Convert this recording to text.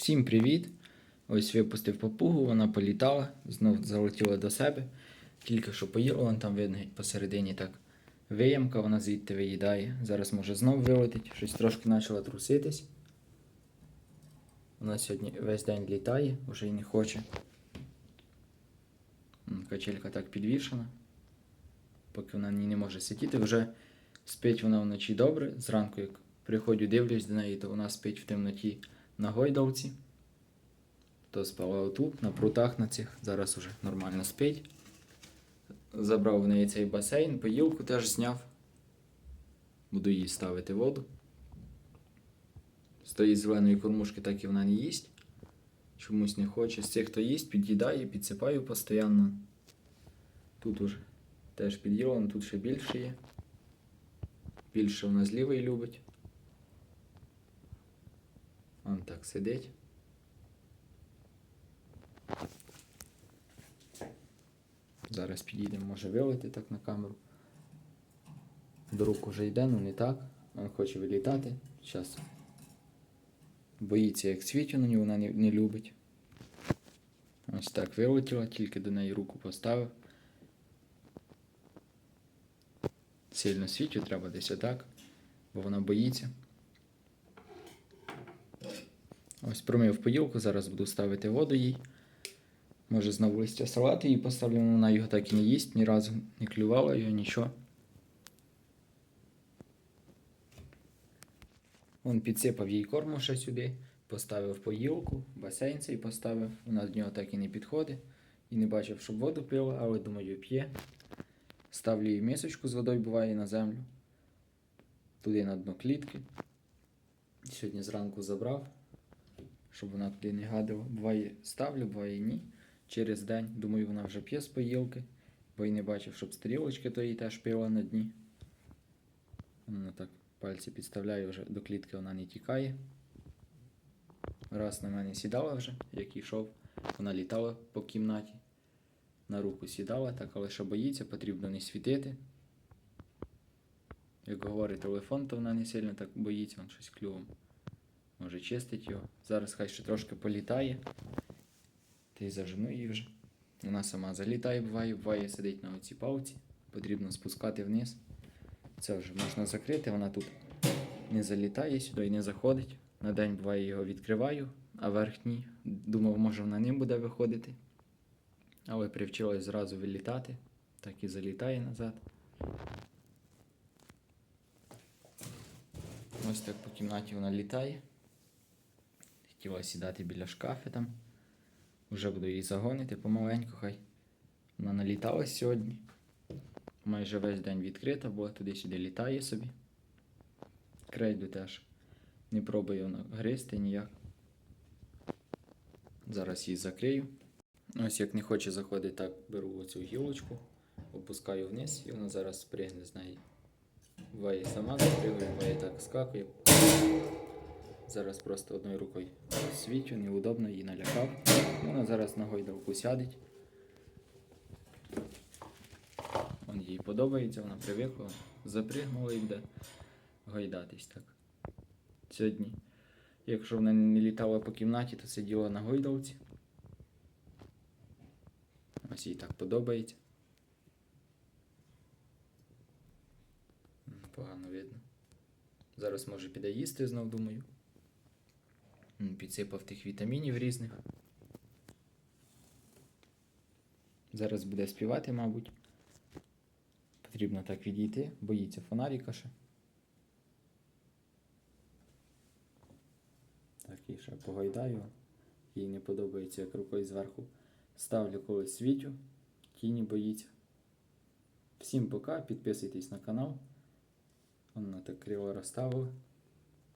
Всім привіт! Ось випустив папугу, вона політала, знов залетіла до себе. Тільки що поїла, вон там видно посередині так виямка, вона звідти виїдає. Зараз може знов вилетить, щось трошки почала труситись. Вона сьогодні весь день літає, вже й не хоче. Качелька так підвішена. Поки вона на не може сидіти, вже спить вона вночі добре. Зранку, як приходжу, дивлюсь до неї, то вона спить в темноті на гойдалці. То спала отут, на прутах на цих, зараз уже нормально спить. Забрав в неї цей басейн, поїлку теж зняв. Буду їй ставити воду. З тої зеленої кормушки так і вона не їсть. Чомусь не хоче. З цих, хто їсть, під'їдає, підсипаю постійно. Тут уже теж під'їла, тут ще більше є. Більше вона з лівої любить. Он так сидить. Зараз підійдемо, може вилити так на камеру. До рук уже йде, ну не так. Він хоче вилітати. Зараз. Боїться, як світю вона не, не любить. Ось так вилетіла, тільки до неї руку поставив. Сильно світю треба десь отак, бо вона боїться. Ось промив поїлку, зараз буду ставити воду їй. Може знову листя салату їй поставлю, вона його так і не їсть, ні разу не клювала його, нічого. Он підсипав їй корму ще сюди, поставив поїлку, басейн цей поставив. Вона до нього так і не підходить. І не бачив, щоб воду пила, але думаю, п'є. Ставлю їй мисочку з водою, буває на землю. Туди на дно клітки. Сьогодні зранку забрав, щоб вона туди не гадила. Буває ставлю, буває ні. Через день, думаю, вона вже п'є з поїлки, бо й не бачив, щоб стрілочки то їй теж пила на дні. Вона так пальці підставляє вже до клітки, вона не тікає. Раз на мене сідала вже, як йшов, вона літала по кімнаті. На руку сідала, так, але що боїться, потрібно не світити. Як говорить телефон, то вона не сильно так боїться, він щось клювом. Може чистить його. Зараз хай ще трошки політає. Та й зажену її вже. Вона сама залітає, буває, буває, сидить на оцій палці. Потрібно спускати вниз. Це вже можна закрити, вона тут не залітає сюди і не заходить. На день буває його відкриваю, а верхній думав, може вона ним буде виходити. Але привчилась зразу вилітати, так і залітає назад. Ось так по кімнаті вона літає. Хотіла сідати біля шкафи там. Вже буду її загонити помаленьку, хай. Вона наліталась сьогодні. Майже весь день відкрита, бо туди-сюди літає собі. Крейду теж не пробую вона гризти ніяк. Зараз її закрию. Ось як не хоче заходити, так беру оцю гілочку, опускаю вниз і вона зараз спригне з неї. Буває сама запригує, буває так скакує. Зараз просто одною рукою свічу, неудобно її налякав. Вона зараз на гойдалку сядеть. Вон їй подобається, вона привикла, запригнула і буде гойдатись так. Сьогодні, якщо вона не літала по кімнаті, то сиділа на гойдалці. Ось їй так подобається. Погано видно. Зараз може піде їсти знов, думаю. Підсипав тих вітамінів різних. Зараз буде співати, мабуть. Потрібно так відійти, боїться фонаріка ще. Так, і ще погойдаю. Їй не подобається, як рукою зверху ставлю колись світю. Тіні боїться. Всім пока, підписуйтесь на канал. Вона так криво розставила.